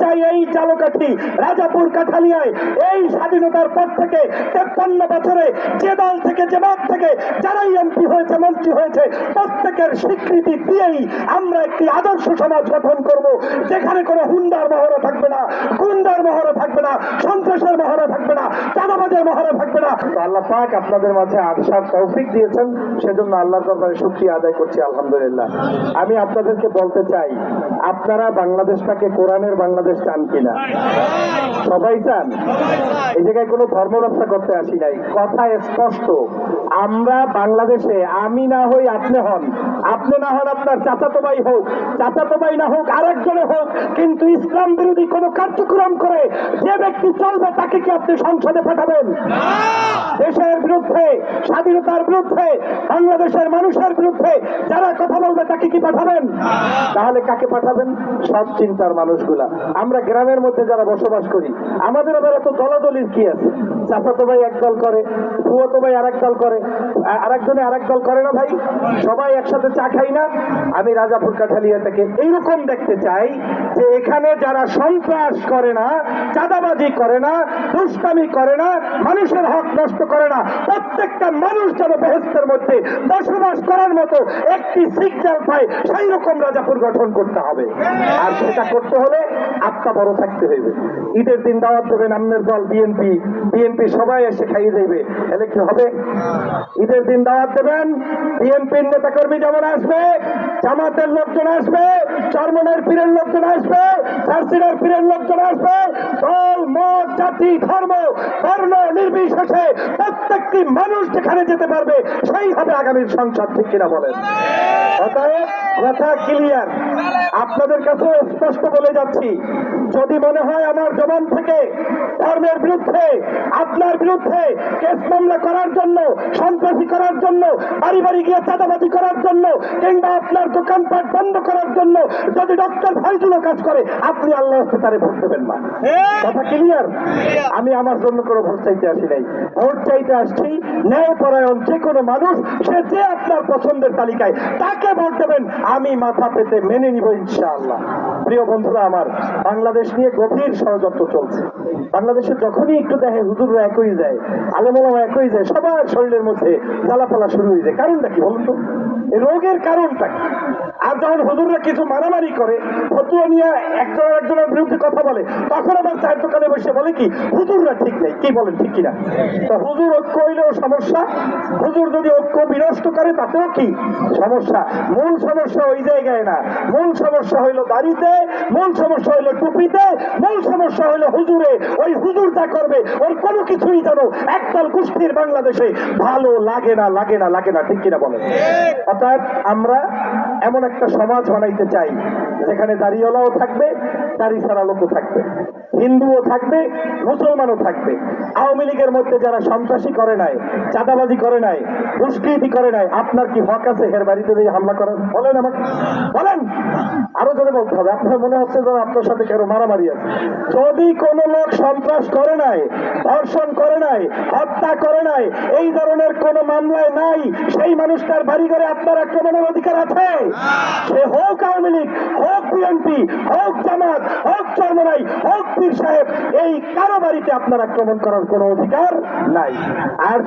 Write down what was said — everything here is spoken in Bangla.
চাই এই চালকাঠি রাজাপুর কাঠালিয়ায়। এই স্বাধীনতার পর থেকে তেপ্পান্ন বছরে যে দল থেকে, যে মত থেকে যারাই এমপি হয়েছে, মন্ত্রী হয়েছে, প্রত্যেকের স্বীকৃতি দিয়েই আমরা একটি আদর্শ সমাজ গঠন করব, যেখানে কোনো হুন্ডার মহড়া থাকবে না, গুন্ডার মহড়া থাকবে না, সন্ত্রাসের মহড়া থাকবে না। চাঁদাবাজের মহড়া থাকবে না। আল্লাহ পাক আপনাদের মাঝে আসার তৌফিক দিয়েছেন, সেজন্য আল্লাহর দরবারে শুকরিয়া আদায় করছি, আলহামদুলিল্লাহ। আমি আপনাদেরকে বলতে চাই, আপনারা বাংলাদেশটাকে কোরআনের বাংলাদেশ চান কিনা? সবাই চান? এই জায়গায় কোনো ধর্ম ব্যবসা করতে আসি নাই। কথা স্পষ্ট, আমরা বাংলাদেশে, আমি না হই আপনি হন। আপনি না হন আপনার চাচাতো ভাই হোক চাচাতো ভাই না হোক আরেকজনে হোক কিন্তু ইসলাম বিরোধী কোনো কার্যক্রম করে যে ব্যক্তি চলবে তাকে কি আপনি সংসদে পাঠাবেন? বিরুদ্ধে স্বাধীনতার বিরুদ্ধে বাংলাদেশের মানুষের বিরুদ্ধে যারা কথা বলবে তাকে কি পাঠাবেন? তাহলে কাকে পাঠাবেন? সব চিন্তার মানুষগুলা। আমরা গ্রামের মধ্যে যারা বসবাস করি আমাদের আবার এত দলাদলির কি আছে? চাচাতো ভাই এক দল করে ফুয়াতো ভাই আরেক দল করে আরেকজনে আরেক দল করে না ভাই? সবাই একসাথে চা খাই না? আমি রাজাপুর কাঠালিয়া থেকে এইরকম দেখতে চাই যে এখানে যারা সন্ত্রাস করে না চাঁদাবাজি করে না দুষ্টামি করে না মানুষের হক নষ্ট করে না প্রত্যেকটা মানুষ যেন বেহেস্তের মধ্যে বসবাস করার মতো একটি সিগন্যাল পায়, সেই রকম রাজাপুর গঠন করতে হবে। আর সেটা করতে হলে আত্মা বড় থাকতে হইবে। ঈদের দিন দাওয়াত দেবেন আমনের দল বিএনপি বিএনপি সবাই এসে খাইয়ে দেবে। এলে কি হবে? ঈদের দিন দাওয়াত দেবেন বিএনপির নেতাকর্মী যেমন আসবে, জামাতের লোকজন আসবে, চরমনের পীরের লোকজন আসবে সার্সিনার পীরের লোকজন আসবে, দল, মত, জাতি, ধর্ম, বর্ণ, নির্বিশেষে প্রত্যেকটি মানুষ যেখানে যেতে পারবে, সেই হবে আগামীর সংসার ঠিক কিনা বলেন? কথা ক্লিয়ার আপনাদের কাছে স্পষ্ট বলে যাচ্ছি যদি মনে হয় আমার জবান থেকে ধর্মের বিরুদ্ধে আপনার বিরুদ্ধে কেস মামলা করার জন্য সন্ত্রাসী করার জন্য বাড়ি বাড়ি গিয়ে চাঁদাবাজি করার জন্য কিংবা আপনার দোকানপাট বন্ধ করার জন্য যদি ডক্টর ভাইজুলো কাজ করে আপনি আল্লাহ হস্তে তারে ভোট দেবেন না। কথা ক্লিয়ার আমি আমার জন্য কোনো ভোট চাইতে আসি নাই। ভোট চাইতে আসছি ন্যায়পরায়ণ যে কোনো মানুষ সে যে আপনার পছন্দের তালিকায় তাকে ভোট দেবেন আমি মাথা পেতে মেনে নিব ইনশাআল্লাহ। প্রিয় বন্ধুরা আমার, বাংলাদেশ নিয়ে গভীর ষড়যন্ত্র চলছে। বাংলাদেশে যখনই একটু দেখে হুজুররা একই যায় আলেমোলামা একই যায়, সবার শরীরের মধ্যে জ্বালাপালা শুরু হয়ে যায়। কারণটা কি বলুন তো রোগের কারণটা কি? আর যখন হুজুররা কিছু মারামারি করে, ফতুয়া নিয়ে একজন একজনের বিরুদ্ধে কথা বলে, তখন আবার চায়ের দোকানে বসে বলে কি, হুজুররা ঠিক নেই। কি বলেন, ঠিক কিনা? তো হুজুর ঐক্য হইলেও সমস্যা। হুজুর যদি ঐক্য বিনষ্ট করে, তাতেও কি সমস্যা? মূল সমস্যা ওই জায়গায় না। মূল সমস্যা হইল দাড়িতে মূল সমস্যা হইল টুপিতে মূল সমস্যা হলো হুজুরে, ওই হুজুর যা করবে, ওর কোনো কিছুই জানো একদল কুষ্টির বাংলাদেশে ভালো লাগে না লাগে না লাগে না, ঠিক কিনা বলে অর্থাৎ আমরা এমন একটা সমাজ বানাইতে চাই, যেখানে দাড়িওয়ালাও থাকবে, দাড়ি ছাড়া লোকও থাকবে। হিন্দুও থাকবে, মুসলমানও থাকবে। আওয়ামী লীগের মধ্যে যারা সন্ত্রাসী করে নাই, চাঁদাবাজি করে নাই, দুষ্কৃতি করে নাই, আপনার কি হক আছে হের বাড়িতে দিয়ে হামলা করেন বলেন আমাকে। বলেন! আরও জোরে বলতে হবে। আপনার মনে হচ্ছে যেন আপনার সাথে কেন মারামারি আছে। যদি কোনো লোক সন্ত্রাস করে নাই, ধর্ষণ করে নাই, হত্যা করে নাই, এই ধরনের কোনো মামলায় নাই, সেই মানুষটার বাড়ি ঘরে আপনার আক্রমণের অধিকার আছে? সে হোক আওয়ামী লীগ, হোক বিএনপি, হোক জামাত, হোক চরমনাই, হোক পীর সাহেব এই কারও বাড়িতে আপনার আক্রমণ করার কোনো অধিকার নাই। আর